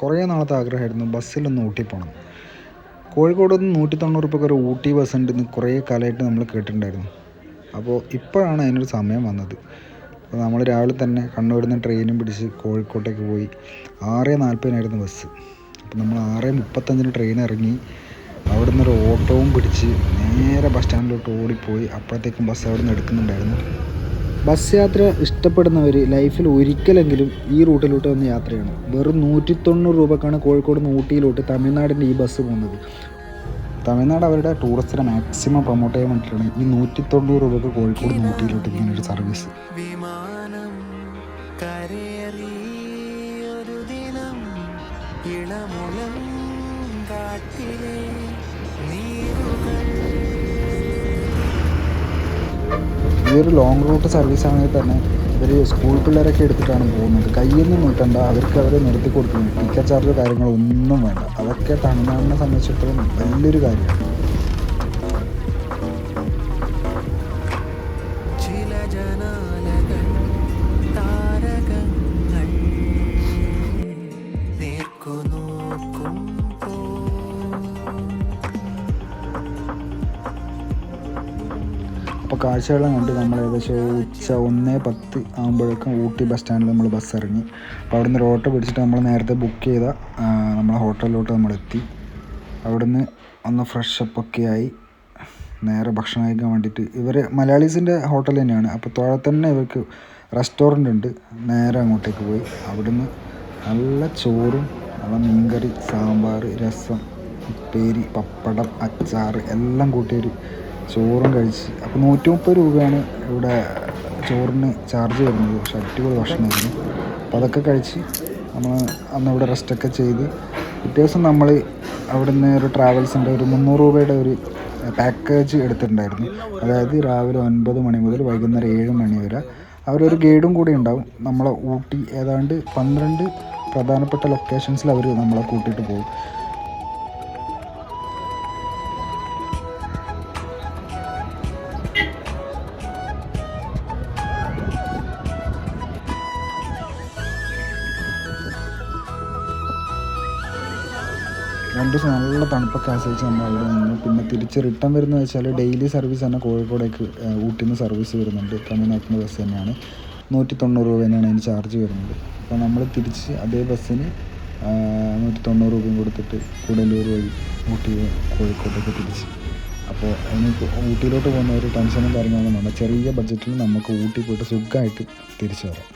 കുറേ നാളത്തെ ആഗ്രഹമായിരുന്നു ബസ്സിലൊന്ന് ഊട്ടി പോകണം കോഴിക്കോട് നിന്ന് നൂറ്റി തൊണ്ണൂറ് ഒരു ഊട്ടി ബസ് ഉണ്ടെന്ന് കുറേ കാലമായിട്ട് നമ്മൾ കേട്ടിട്ടുണ്ടായിരുന്നു. അപ്പോൾ ഇപ്പോഴാണ് അതിനൊരു സമയം വന്നത്. അപ്പോൾ നമ്മൾ രാവിലെ തന്നെ കണ്ണൂരിൽ നിന്ന് ട്രെയിനും പിടിച്ച് കോഴിക്കോട്ടേക്ക് പോയി ആറ് നാൽപ്പതിനായിരുന്നു ബസ് അപ്പോൾ നമ്മൾ ആറ് മുപ്പത്തഞ്ചിന് ട്രെയിൻ ഇറങ്ങി. അവിടെ നിന്നൊരു ഓട്ടോവും പിടിച്ച് നേരെ ബസ് സ്റ്റാൻഡിലോട്ട് ഓടിപ്പോയി. അപ്പോഴത്തേക്കും ബസ് അവിടെ നിന്ന് എടുക്കുന്നുണ്ടായിരുന്നു. ബസ് യാത്ര ഇഷ്ടപ്പെടുന്നവർ ലൈഫിൽ ഒരിക്കലെങ്കിലും ഈ റൂട്ടിലോട്ട് വന്ന് യാത്ര ചെയ്യണം വെറും നൂറ്റി തൊണ്ണൂറ് രൂപക്കാണ് കോഴിക്കോട് നിന്ന് ഊട്ടിയിലോട്ട് തമിഴ്നാടിന്റെ ഈ ബസ് പോകുന്നത്. തമിഴ്നാട് അവരുടെ ടൂറിസ്റ്റിനെ മാക്സിമം പ്രൊമോട്ട് ചെയ്യാൻ വേണ്ടിയിട്ടാണ് ഈ നൂറ്റി തൊണ്ണൂറ് രൂപക്ക് കോഴിക്കോട് നിന്ന് ഊട്ടിയിലോട്ട് ഇങ്ങനെ ഒരു സർവീസ് ഇളമുളം കാട്ടിലെ നീരുകൾ ഈ ഒരു ലോങ് റൂട്ട് സർവീസ് ആണെങ്കിൽ തന്നെ ഇവർ സ്കൂൾ പിള്ളേരൊക്കെ എടുത്തിട്ടാണ് പോകുന്നത്. കയ്യിൽ നിന്ന് നീട്ടണ്ട അവർക്ക് അവരെ നിർത്തി കൊടുക്കുന്നു ടിക്കറ്റ് ചാർജ് കാര്യങ്ങളൊന്നും വേണ്ട. അതൊക്കെ തമിഴ്നാടിനെ സംബന്ധിച്ചിടത്തോളം വലിയൊരു കാര്യമാണ്. കാഴ്ചകളെല്ലാം കണ്ട് നമ്മൾ ഏകദേശം ഉച്ച ഒന്നേ പത്ത് ആകുമ്പോഴേക്കും ഊട്ടി ബസ് സ്റ്റാൻഡിൽ നമ്മൾ ബസ് ഇറങ്ങി. അപ്പോൾ അവിടുന്ന് ഒരു ഓട്ടോ പിടിച്ചിട്ട് നമ്മൾ നേരത്തെ ബുക്ക് ചെയ്ത നമ്മളെ ഹോട്ടലിലോട്ട് നമ്മൾ എത്തി. അവിടുന്ന് ഒന്ന് ഫ്രഷ് അപ്പ് ഒക്കെ ആയി. നേരെ ഭക്ഷണം കഴിക്കാൻ വേണ്ടിയിട്ട് ഇവർ മലയാളീസിന്റെ ഹോട്ടൽ തന്നെയാണ്. അപ്പോൾ താഴെ തന്നെ ഇവർക്ക് റെസ്റ്റോറന്റ് ഉണ്ട്. നേരെ അങ്ങോട്ടേക്ക് പോയി. അവിടുന്ന് നല്ല ചോറും നല്ല മീൻകറി സാമ്പാർ രസം ഉപ്പേരി പപ്പടം അച്ചാർ എല്ലാം കൂട്ടിയൊരു ചോറും കഴിച്ച്. അപ്പോൾ നൂറ്റി മുപ്പത് രൂപയാണ് ഇവിടെ ചോറിന് ചാർജ് വരുന്നത്. പക്ഷെ അടിപൊളി ഭക്ഷണമായിരുന്നു അപ്പോൾ അതൊക്കെ കഴിച്ച് നമ്മൾ അന്ന് ഇവിടെ റെസ്റ്റൊക്കെ ചെയ്ത് പിറ്റേ ദിവസം നമ്മൾ അവിടെ നിന്ന് ഒരു ട്രാവൽസിന്റെ ഒരു മുന്നൂറ് രൂപയുടെ ഒരു പാക്കേജ് എടുത്തിട്ടുണ്ടായിരുന്നു. അതായത് രാവിലെ ഒൻപത് മണി മുതൽ വൈകുന്നേരം ഏഴ് മണി വരെ അവരൊരു ഗൈഡും കൂടി ഉണ്ടാവും. നമ്മളെ ഊട്ടി ഏതാണ്ട് പന്ത്രണ്ട് പ്രധാനപ്പെട്ട ലൊക്കേഷൻസിൽ അവർ നമ്മളെ കൂട്ടിയിട്ട് പോകും. രണ്ട് ദിവസം നല്ല തണുപ്പൊക്കെ ആസ്വദിച്ച് നമ്മൾ അവിടെ നിന്ന്. പിന്നെ തിരിച്ച് റിട്ടേൺ വരുന്നത് വെച്ചാൽ ഡെയിലി സർവീസ് തന്നെ കോഴിക്കോടേക്ക് ഊട്ടിന്ന് നിന്ന് സർവീസ് വരുന്നുണ്ട്. തമിഴ്നാട്ടിന്റെ ബസ് തന്നെയാണ്. നൂറ്റി തൊണ്ണൂറ് രൂപ തന്നെയാണ് അതിന് ചാർജ് വരുന്നത്. അപ്പോൾ നമ്മൾ തിരിച്ച് അതേ ബസ്സിന് നൂറ്റി തൊണ്ണൂറ് രൂപയും കൊടുത്തിട്ട് കൂടല്ലൂർ വഴി ഊട്ടി കോഴിക്കോട്ടേക്ക് തിരിച്ച്. അപ്പോൾ എനിക്ക് ഊട്ടിയിലോട്ട് പോകുന്ന ഒരു ടെൻഷനും കാര്യങ്ങളൊന്നും വേണ്ട. ചെറിയ ബഡ്ജറ്റിൽ നമുക്ക് ഊട്ടി പോയിട്ട് സുഖമായിട്ട് തിരിച്ചു വരാം.